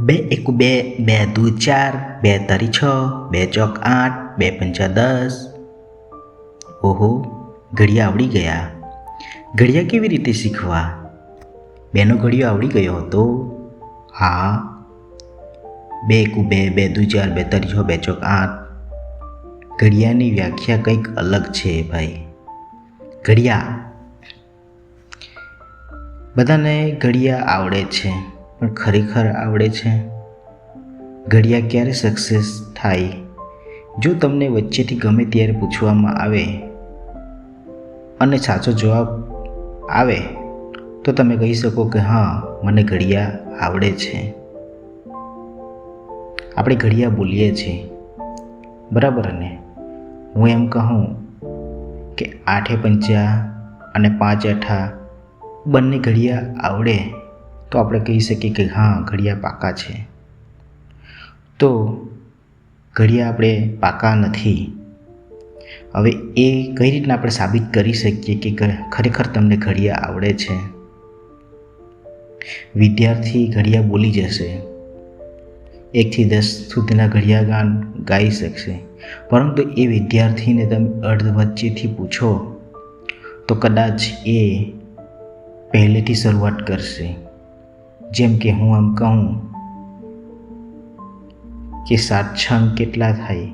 બે એકુ બે બે દુ ચાર, બે તરી છ, બે ચોક આઠ, બે પંચા દસ. ઓહો, ઘડિયા આવડી ગયા. ઘડિયા કેવી રીતે શીખવા? બેનો ઘડિયો આવડી ગયો હતો. હા. બે એકુ બે બે દુ ચાર, બે તરી છ, બે ચોક આઠ. ઘડિયાની વ્યાખ્યા કંઈક અલગ છે ભાઈ. ઘડિયા. બધાને ઘડિયા આવડે છે. પણ ખરેખર આવડે છે? ઘડિયા ક્યારે સક્સેસ થાય? જો તમને વચ્ચેથી ગમે ત્યારે પૂછવામાં આવે અને સાચો જવાબ આવે, તો તમે કહી શકો કે હા, મને ઘડિયા આવડે છે. આપણે ઘડિયા બોલીએ છીએ. બરાબર ને હું એમ કહું કે આઠે પંચા અને પાંચ અઠા બંને ઘડિયા આવડે. તો આપણે કહી શકીએ કે હા, ઘડિયા પાકા છે. તો ઘડિયા આપણે પાકા નથી. હવે એ કઈ રીતના આપણે સાબિત કરી શકીએ કે ખરેખર તમને ઘડિયા આવડે છે? વિદ્યાર્થી ઘડિયા બોલી જશે. એકથી દસ સુધીના ઘડિયા ગાન ગાઈ શકશે. પરંતુ એ વિદ્યાર્થીને તમે અર્ધ વચ્ચેથી પૂછો, તો કદાચ એ પહેલેથી શરૂઆત કરશે. જેમ કે હું આમ કહું કે સાત છંગ કેટલા થાય?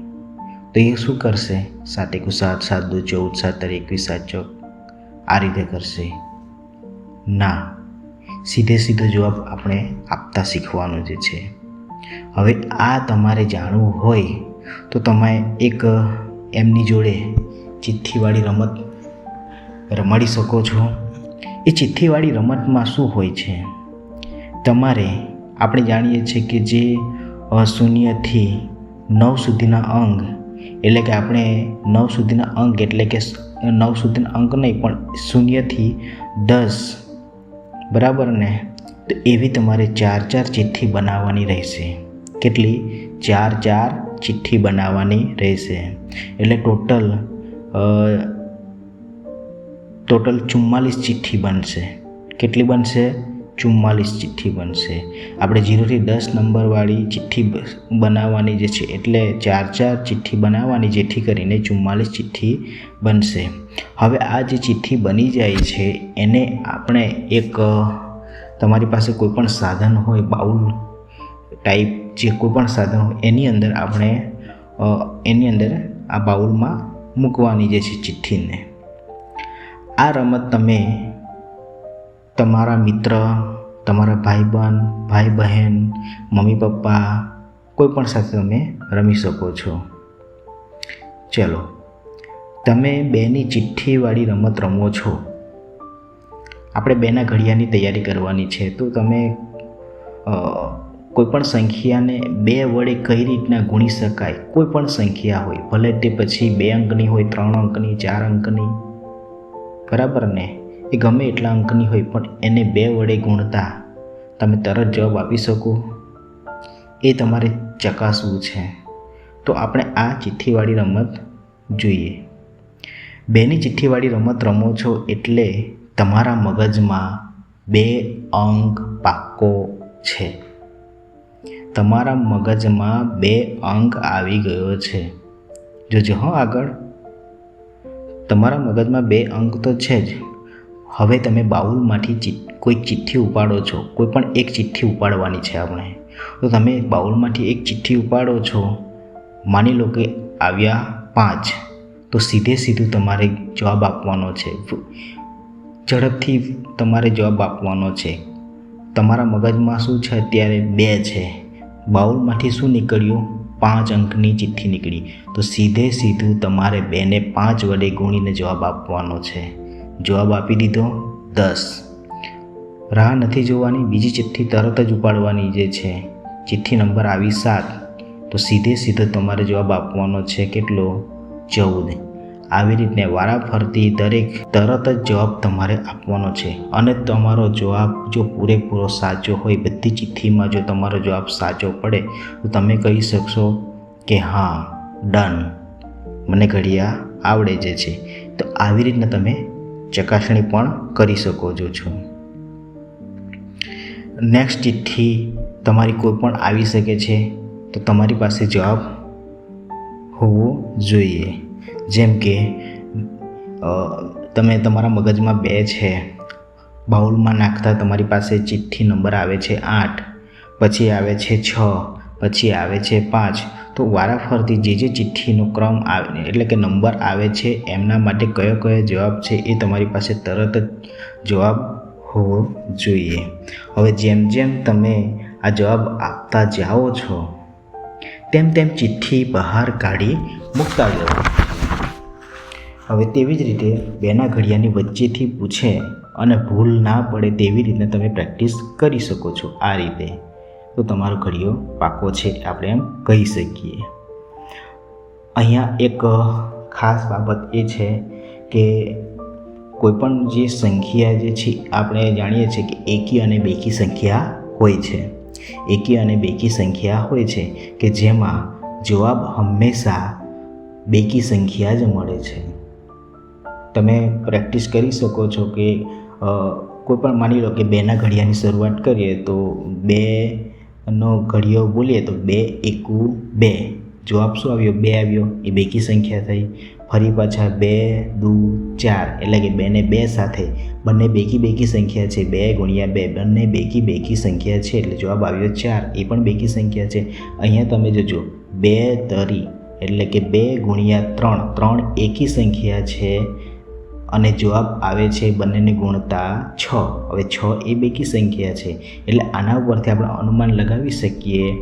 તો એ શું કરશે? સાત એકુ સાત સાત દુ ચૌદ, સાત તારીખ એકવીસ, સાત ચોક. આ રીતે કરશે. ના. સીધે સીધો જવાબ આપણે આપતા શીખવાનો જે છે. હવે આ તમારે જાણવું હોય તો તમે એક એમની જોડે ચિઠ્ઠીવાળી રમત રમાડી શકો છો. એ ચિઠ્ઠીવાળી રમતમાં શું હોય છે? તમારે આપણે જાણીએ છીએ કે જે શૂન્યથી નવ સુધીના અંક એટલે કે આપણે નવ સુધીના અંક એટલે કે નવ સુધીના અંક નહીં, પણ શૂન્યથી દસ, બરાબર ને? તો એવી તમારે ચાર ચાર ચિઠ્ઠી બનાવવાની રહેશે. કેટલી? ચાર ચાર ચિઠ્ઠી બનાવવાની રહેશે. એટલે ટોટલ ટોટલ ચુમ્માલીસ ચિઠ્ઠી બનશે. કેટલી બનશે? ચુમ્માલીસ ચિઠ્ઠી બનશે. આપણે જીરોથી દસ નંબરવાળી ચિઠ્ઠી બનાવવાની જે છે, એટલે ચાર ચાર ચિઠ્ઠી બનાવવાની, જેથી કરીને ચુમ્માલીસ ચિઠ્ઠી બનશે. હવે આ જે ચિઠ્ઠી બની જાય છે, એને આપણે એક તમારી પાસે કોઈ પણ સાધન હોય, બાઉલ ટાઈપ જે કોઈ પણ સાધન હોય, એની અંદર આપણે એની અંદર આ બાઉલમાં મૂકવાની જે છે ચિઠ્ઠીને. આ રમત તમે તમારા મિત્ર, તમારા ભાઈબંધ ભાઈ બહેન મમ્મી પપ્પા કોઈ પણ સાથે તમે રમી શકો છો. ચલો, તમે બેની ચિઠ્ઠીવાળી રમત રમો છો. આપણે બેના ઘડિયાની તૈયારી કરવાની છે. તો તમે કોઈપણ કોઈ પણ સંખ્યાને બે વડે કઈ રીતના ગુણી શકાય? કોઈ પણ સંખ્યા હોય. ભલે તે પછી બે અંકની હોય, ત્રણ અંકની, ચાર અંકની. બરાબર ને? એ ગમે એટલા અંકની હોય, પણ એને બે વડે ગુણતા તમે તરત જવાબ આપી શકો. એ તમારે ચકાસવું છે. તો આપણે આ ચિઠ્ઠીવાળી રમત જોઈએ. બેની ચિઠ્ઠીવાળી રમત રમો છો એટલે તમારા મગજમાં બે અંક પાકો છે. તમારા મગજમાં બે અંક આવી ગયો છે. જોજો હો આગળ. તમારા મગજમાં બે અંક તો છે જ. હવે તમે બાઉલમાંથી કોઈ ચિઠ્ઠી ઉપાડો છો, કોઈ પણ એક ચિઠ્ઠી ઉપાડવાની છે આપણે, તો તમે બાઉલમાંથી એક ચિઠ્ઠી ઉપાડો છો, માની લો કે આવ્યા પાંચ, તો સીધે સીધું તમારે જવાબ આપવાનો છે. ઝડપથી તમારે જવાબ આપવાનો છે. તમારા મગજમાં શું છે? અત્યારે બે છે. બાઉલમાંથી શું નીકળ્યું? પાંચ અંકની ચિઠ્ઠી નીકળી. તો સીધે સીધું તમારે બેને પાંચ વડે ગુણીને જવાબ આપવાનો છે. જવાબ આપી દીધો, દસ. રાહ નથી જોવાની, બીજી ચિઠ્ઠી તરત જ ઉપાડવાની જે છે. ચિઠ્ઠી નંબર આવી સાત. તો સીધે સીધો તમારે જવાબ આપવાનો છે કેટલો? ચૌદ. આવી રીતને વારાફરતી દરેક તરત જ જવાબ તમારે આપવાનો છે. અને તમારો જવાબ જો પૂરેપૂરો સાચો હોય, બધી ચિઠ્ઠીમાં જો તમારો જવાબ સાચો પડે, તો તમે કહી શકશો કે હા, ડન. મને ઘડિયા આવડે જે છે. તો આવી રીતના તમે ચકાસણી પણ કરી શકો છો છો. નેક્સ્ટ ચિઠ્ઠી તમારી કોઈ પણ આવી શકે છે, તો તમારી પાસે જવાબ હોવો જોઈએ. જેમ કે તમે તમારા મગજમાં બે છે. બાઉલમાં નાખતા તમારી પાસે ચિઠ્ઠી નંબર આવે છે આઠ, પછી આવે છે છ, પછી આવે છે પાંચ તો વારાફરતી જે જે ચિઠ્ઠીનો ક્રમ આવે એટલે કે નંબર આવે છે, એમના માટે કયો કયો જવાબ છે એ તમારી પાસે તરત જ જવાબ હોવો જોઈએ. હવે જેમ જેમ તમે આ જવાબ આપતા જાઓ છો, તેમ તેમ ચિઠ્ઠી બહાર કાઢી મૂકતા જાઓ. હવે તેવી જ રીતે બેના ઘડિયાની વચ્ચેથી પૂછે અને ભૂલ ના પડે તેવી રીતે તમે પ્રેક્ટિસ કરી શકો છો આ રીતે. તો તમારો ઘડિયો પાકો છે આપણે એમ કહી શકીએ. અહીંયા એક ખાસ બાબત એ છે કે કોઈપણ જે સંખ્યા જે છે આપણે જાણીએ છીએ કે એકી અને બેકી સંખ્યા હોય છે. એકી અને બેકી સંખ્યા હોય છે કે જેમાં જવાબ હંમેશા બેકી સંખ્યા જ મળે છે. તમે પ્રેક્ટિસ કરી શકો છો કે કોઈ પણ માની લો કે બેના ઘડિયાની શરૂઆત કરીએ તો બેનો ઘડિયો બોલીએ તો બે એકુ બે. જવાબ શું આવ્યો? બે આવ્યો. એ બેકી સંખ્યા થઈ. ફરી પાછા બે, દુ, ચાર. એટલે કે બેને બે સાથે. બંને બેકી બેકી સંખ્યા છે. બે ગુણ્યા બે. બંને બેકી બેકી સંખ્યા છે. એટલે જવાબ આવ્યો ચાર. એ પણ બેકી સંખ્યા છે. અહીંયા તમે જોજો. બે તરી. એટલે કે બે ગુણ્યા ત્રણ. ત્રણ એકી સંખ્યા છે. અને જવાબ આવે છે બંનેની ગુણતા છ. હવે છ એ બેકી સંખ્યા છે. એટલે આના ઉપરથી આપણે અનુમાન લગાવી શકીએ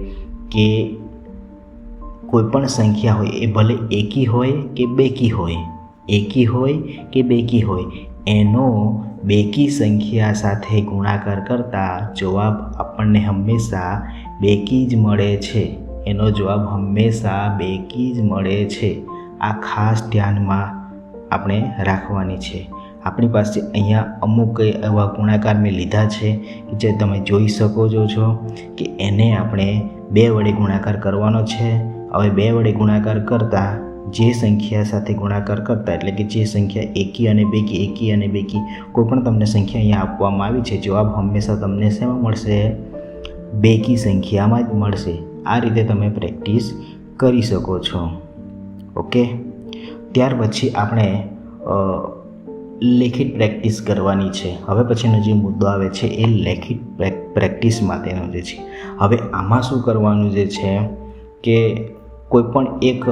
કે કોઈ પણ સંખ્યા હોય એ ભલે એકી હોય કે બેકી હોય. એકી હોય કે બેકી હોય. એનો બેકી સંખ્યા સાથે ગુણાકાર કરતાં જવાબ આપણને હંમેશા બેકી જ મળે છે. એનો જવાબ હંમેશા બેકી જ મળે છે. આ ખાસ ધ્યાનમાં આપણે રાખવાની છે. આપણી પાસે અહીંયા અમુક એવા ગુણાકાર મેં લીધા છે કે જે તમે જોઈ શકો છો છો કે એને આપણે બે વડે ગુણાકાર કરવાનો છે. હવે બે વડે ગુણાકાર કરતાં જે સંખ્યા સાથે ગુણાકાર કરતા, એટલે કે જે સંખ્યા એકી અને બેકી, એકી અને બેકી, કોઈ પણ તમને સંખ્યા અહીંયા આપવામાં આવી છે, જવાબ હંમેશા તમને શેમાં મળશે? બેકી સંખ્યામાં જ મળશે. આ રીતે તમે પ્રેક્ટિસ કરી શકો છો. ઓકે? ત્યાર પછી આપણે લેખિત પ્રેક્ટિસ કરવાની છે. હવે પછીનો જે મુદ્દો આવે છે એ લેખિત પ્રેક્ટિસ માટેનો જે છે. હવે આમાં શું કરવાનું જે છે કે કોઈપણ એક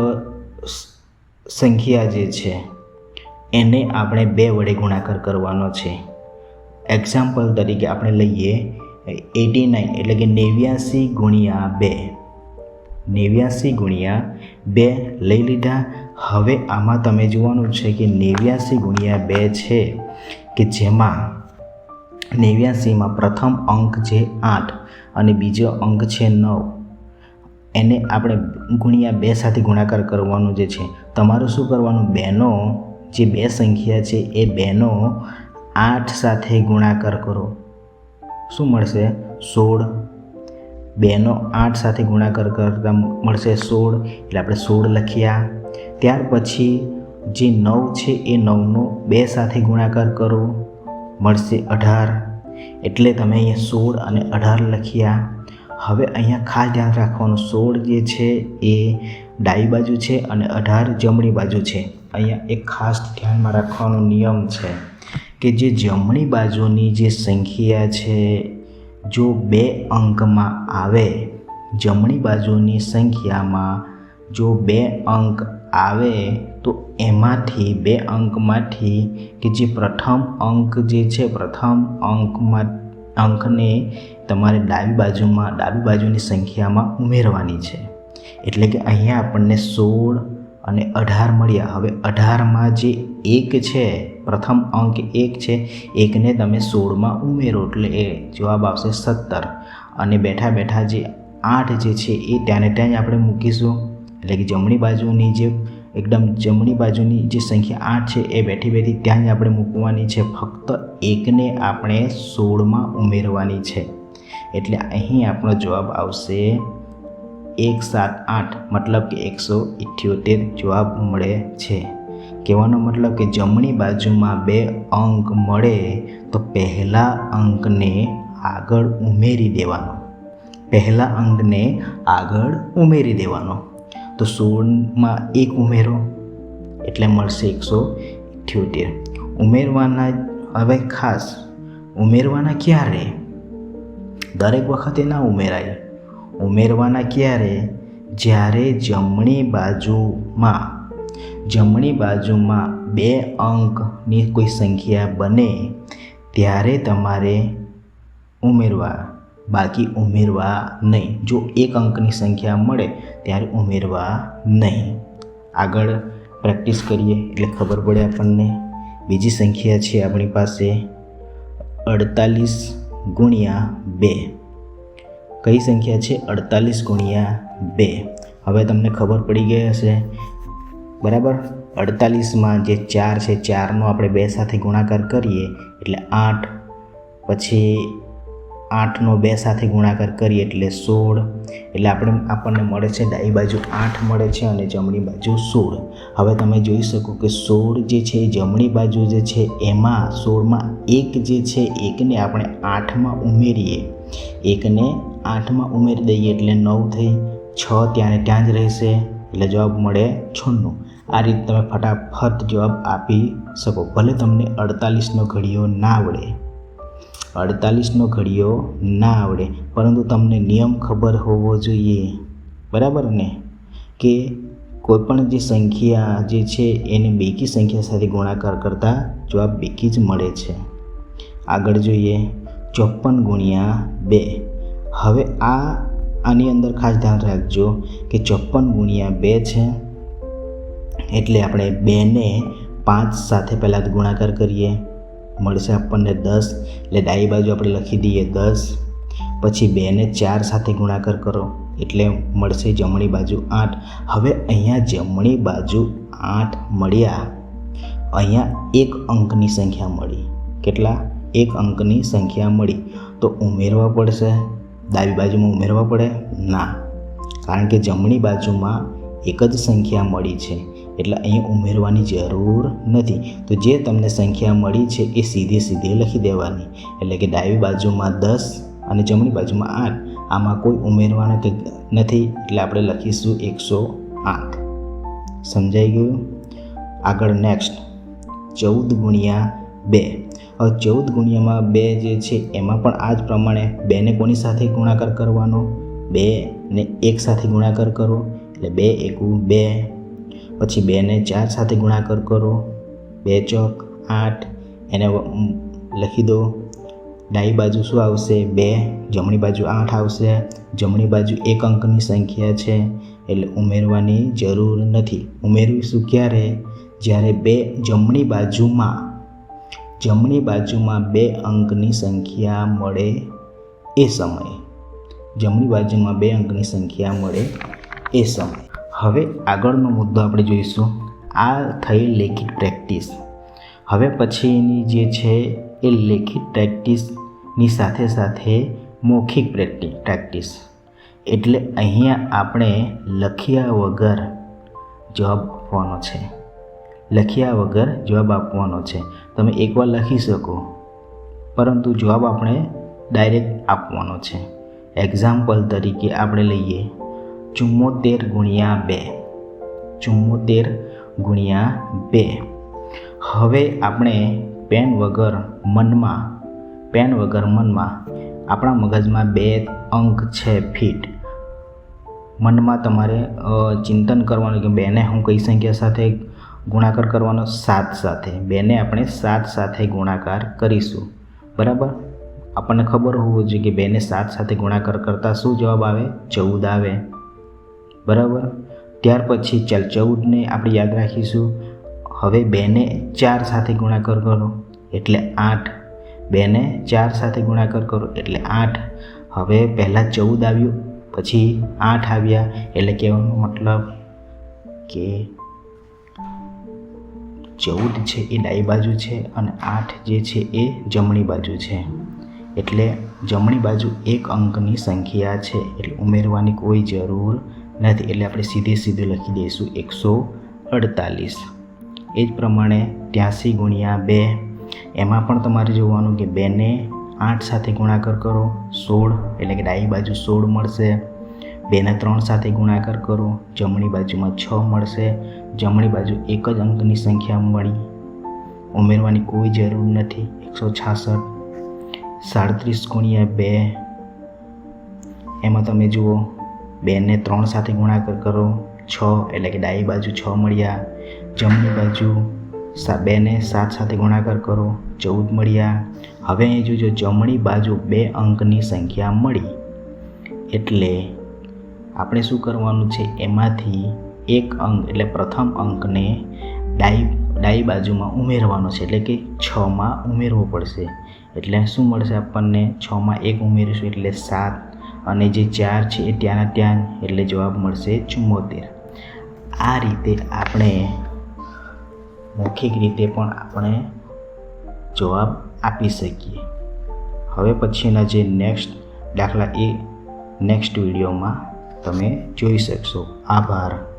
સંખ્યા જે છે, એને આપણે બે વડે ગુણાકાર કરવાનો છે. એક્ઝામ્પલ તરીકે આપણે લઈએ, એટી નાઇન એટલે કે નેવ્યાસી ગુણ્યા બે. નેવ્યાસી ગુણ્યા બે લઈ લીધા હવે આમાં તમે જોવાનું છે કે નેવ્યાસી ગુણ્યા બે છે કે જેમાં નેવ્યાસીમાં પ્રથમ અંક છે આઠ અને બીજો અંક છે નવ. એને આપણે ગુણ્યા બે સાથે ગુણાકાર કરવાનું જે છે, તમારું શું કરવાનું? બેનો જે બે સંખ્યા છે એ બેનો આઠ સાથે ગુણાકાર કરો. શું મળશે? સોળ. બેનો આઠ સાથે ગુણાકાર કરતાં મળશે સોળ. એટલે આપણે સોળ લખ્યા. ત્યાર પછી જે નવ છે એ નવનો બે સાથે ગુણાકાર કરો. મળશે અઢાર. એટલે તમે અહીંયા સોળ અને અઢાર લખ્યા. હવે અહીંયા ખાસ ધ્યાન રાખવાનું, સોળ જે છે એ ડાબી બાજુ છે અને અઢાર જમણી બાજુ છે. અહીંયા એક ખાસ ધ્યાનમાં રાખવાનો નિયમ છે કે જે જમણી બાજુની જે સંખ્યા છે, જો બે અંકમાં આવે, જમણી બાજુની સંખ્યામાં જો બે અંક આવે, તો એમાંથી બે અંકમાંથી કે જે પ્રથમ અંક જે છે, પ્રથમ અંકમાં, અંકને તમારે ડાબી બાજુમાં, ડાબી બાજુની સંખ્યામાં ઉમેરવાની છે. એટલે કે અહીંયા આપણને સોળ અને અઢાર મળ્યા. હવે અઢારમાં જે એક છે, પ્રથમ અંક એક છે, એકને તમે સોળમાં ઉમેરો. એટલે એ જવાબ આવશે સત્તર. અને બેઠા બેઠા જે આઠ જે છે, એ ત્યાંને ત્યાં જ આપણે મૂકીશું. એટલે કે જમણી બાજુની જે એકદમ જમણી બાજુની જે સંખ્યા આઠ છે, એ બેઠી બેઠી ત્યાં જ આપણે મૂકવાની છે. ફક્ત એકને આપણે સોળમાં ઉમેરવાની છે. એટલે અહીં આપણો જવાબ આવશે એક સાત આઠ, મતલબ કે એકસો ઇઠ્યોતેર જવાબ મળે છે. કહેવાનો મતલબ કે જમણી બાજુમાં બે અંક મળે તો પહેલા અંકને આગળ ઉમેરી દેવાનો. પહેલા અંકને આગળ ઉમેરી દેવાનો. તો સોળમાં એક ઉમેરો, એટલે મળશે એકસો ઇઠ્યોતેર. ઉમેરવાના, હવે ખાસ, ઉમેરવાના ક્યારે? દરેક વખતે ના ઉમેરાય. ઉમેરવાના ક્યારે? જ્યારે જમણી બાજુમાં જમણી બાજુમાં બે અંકની કોઈ સંખ્યા બને, ત્યારે તમારે ઉમેરવા બાકી ઉમેરવા નહીં. જો એક અંકની સંખ્યા મળે ત્યારે ઉમેરવા નહીં. આગળ પ્રેક્ટિસ કરીએ એટલે ખબર પડે આપણને. બીજી સંખ્યા છે આપણી પાસે અડતાલીસ ગુણ્યા બે. કઈ સંખ્યા છે? અડતાલીસ ગુણ્યા બે. હવે તમને ખબર પડી ગઈ હશે. બરાબર? અડતાલીસમાં જે ચાર છે, ચારનો આપણે બે સાથે ગુણાકાર કરીએ એટલે આઠ, પછી આઠનો બે સાથે ગુણાકાર કરીએ એટલે સોળ. એટલે આપણે આપણને મળે છે ડાબી બાજુ આઠ મળે છે અને જમણી બાજુ સોળ. હવે તમે જોઈ શકો કે સોળ જે છે એ જમણી બાજુ જે છે એમાં સોળમાં એક જે છે એકને આપણે આઠમાં ઉમેરીએ. એકને આઠમાં ઉમેરી દઈએ એટલે નવ થઈ છ ત્યાં ને ત્યાં જ રહેશે. એટલે જવાબ મળે છન્નું. આ રીતે તમે ફટાફટ જવાબ આપી શકો. ભલે તમને અડતાલીસનો ઘડીઓ ના આવડે અડતાલીસનો ઘડિયો ના આવડે. પરંતુ તમને નિયમ ખબર હોવો જોઈએ. બરાબર ને? કે કોઈપણ જે સંખ્યા જે છે એને બેકી સંખ્યા સાથે ગુણાકાર કરતાં જવાબ બેકી જ મળે છે. આગળ જોઈએ. ચોપન ગુણ્યા બે. હવે આ, આની અંદર ખાસ ધ્યાન રાખજો કે ચોપન ગુણ્યા બે છે. એટલે આપણે બેને પાંચ સાથે પહેલાં ગુણાકાર કરીએ. મળશે આપણને દસ. એટલે ડાઈ બાજુ આપણે લખી દઈએ દસ. પછી બેને ચાર સાથે ગુણાકાર કરો. એટલે મળશે જમણી બાજુ આઠ. હવે અહીંયા જમણી બાજુ આઠ મળ્યા. અહીંયા એક અંકની સંખ્યા મળી. કેટલા? એક અંકની સંખ્યા મળી. તો ઉમેરવા પડશે. ડાબી બાજુમાં ઉમેરવા પડે? ના. કારણ કે જમણી બાજુમાં એક જ સંખ્યા મળી છે. એટલે અહીં ઉમેરવાની જરૂર નથી. તો જે તમને સંખ્યા મળી છે એ સીધે સીધે લખી દેવાની. એટલે કે ડાબી બાજુમાં દસ અને જમણી બાજુમાં આઠ. આમાં કોઈ ઉમેરવાના નથી એટલે આપણે લખીશું એકસો આઠ. સમજાઈ ગયું? આગળ નેક્સ્ટ ચૌદ ગુણ્યા બે. હવે ચૌદ ગુણ્યામાં બે જે છે એમાં પણ આ જ પ્રમાણે બેને કોની સાથે ગુણાકાર કરવાનો? બે ને એક સાથે ગુણાકાર કરો. એટલે બે એકું બે. પછી બેને ચાર સાથે ગુણાકાર કરો. બે ચોક, આઠ, એને લખી દો. ડાબી બાજુ શું આવશે? બે. જમણી બાજુ આઠ આવશે. જમણી બાજુ એક અંકની સંખ્યા છે. એટલે ઉમેરવાની જરૂર નથી. ઉમેરવીશું ક્યારે? જ્યારે બે જમણી બાજુમાં જમણી બાજુમાં બે અંકની સંખ્યા મળે એ સમયે. જમણી બાજુમાં બે અંકની સંખ્યા મળે એ સમયે. હવે આગળનો મુદ્દો આપણે જોઈશું. આ થઈ લેખિત પ્રેક્ટિસ. હવે પછીની જે છે એ લેખિત પ્રેક્ટિસની સાથે સાથે મૌખિક પ્રેક્ટિસ પ્રેક્ટિસ. એટલે અહીંયા આપણે લખ્યા વગર જવાબ આપવાનો છે. લખ્યા વગર જવાબ આપવાનો છે. તમે એકવાર લખી શકો. પરંતુ જવાબ આપણે ડાયરેક્ટ આપવાનો છે. એક્ઝામ્પલ તરીકે આપણે લઈએ. ચુમ્મોતેર ગુણ્યા બે. ચુમ્મોતેર ગુણ્યા બે. હવે આપણે પેન વગર મનમાં, પેન વગર મનમાં આપણા મગજમાં બે અંક છે ફીટ. મનમાં તમારે ચિંતન કરવાનું કે બેને હું કઈ સંખ્યા સાથે ગુણાકાર કરવાનો? સાત સાથે. બેને આપણે સાત સાથે ગુણાકાર કરીશું. બરાબર? આપણને ખબર હોવું જોઈએ કે બેને સાત સાથે ગુણાકાર કરતાં શું જવાબ આવે? ચૌદ આવે. બરાબર? ત્યાર પછી ચાલ ચૌદને આપણે યાદ રાખીશું. હવે બેને ચાર સાથે ગુણાકાર કરો, એટલે આઠ. બેને ચાર સાથે ગુણાકાર કરો, એટલે આઠ. હવે પહેલાં ચૌદ આવ્યું, પછી આઠ આવ્યા, એટલે કહેવાનો મતલબ કે ચૌદ છે એ ડાબી બાજુ છે અને આઠ જે છે એ જમણી બાજુ છે. એટલે જમણી બાજુ એક અંકની સંખ્યા છે, એટલે ઉમેરવાની કોઈ જરૂર નથી, એટલે આપણે સીધે સીધું લખી દઈશું એકસો અડતાલીસ. એ જ પ્રમાણે ત્યાંસી ગુણ્યા બે, એમાં પણ તમારે જોવાનું કે બેને આઠ સાથે ગુણાકાર કરો, સોળ, એટલે કે ડાબી બાજુ સોળ મળશે. બેને ત્રણ સાથે ગુણાકાર કરો, જમણી બાજુમાં છ મળશે. જમણી બાજુ એક જ અંકની સંખ્યા મળી. ઉમેરવાની કોઈ જરૂર નથી, એકસો છાસઠ. સાડત્રીસ ગુણ્યા બે, એમાં તમે જુઓ બેને ત્રણ સાથે ગુણાકાર કરો છ, એટલે કે ડાબી બાજુ છ મળ્યા. જમણી બાજુ બેને સાત સાથે ગુણાકાર કરો ચૌદ મળ્યા. હવે અહીં જોજો, જમણી બાજુ બે અંકની સંખ્યા મળી. એટલે આપણે શું કરવાનું છે? એમાંથી એક અંક, એટલે પ્રથમ અંકને ડાઈ ડાઈ બાજુમાં ઉમેરવાનો છે. એટલે કે છમાં ઉમેરવો પડશે. એટલે શું મળશે આપણને? છમાં એક ઉમેરીશું, એટલે સાત. અને જે ચાર છે એ ત્યાંના ત્યાં એટલે જવાબ મળશે ચુમ્મોતેર. આ રીતે આપણે મૌખિક રીતે પણ આપણે જવાબ આપી શકીએ. હવે પછીના જે નેક્સ્ટ દાખલા એ નેક્સ્ટ વિડીયોમાં તમે જોઈ શકશો. આભાર.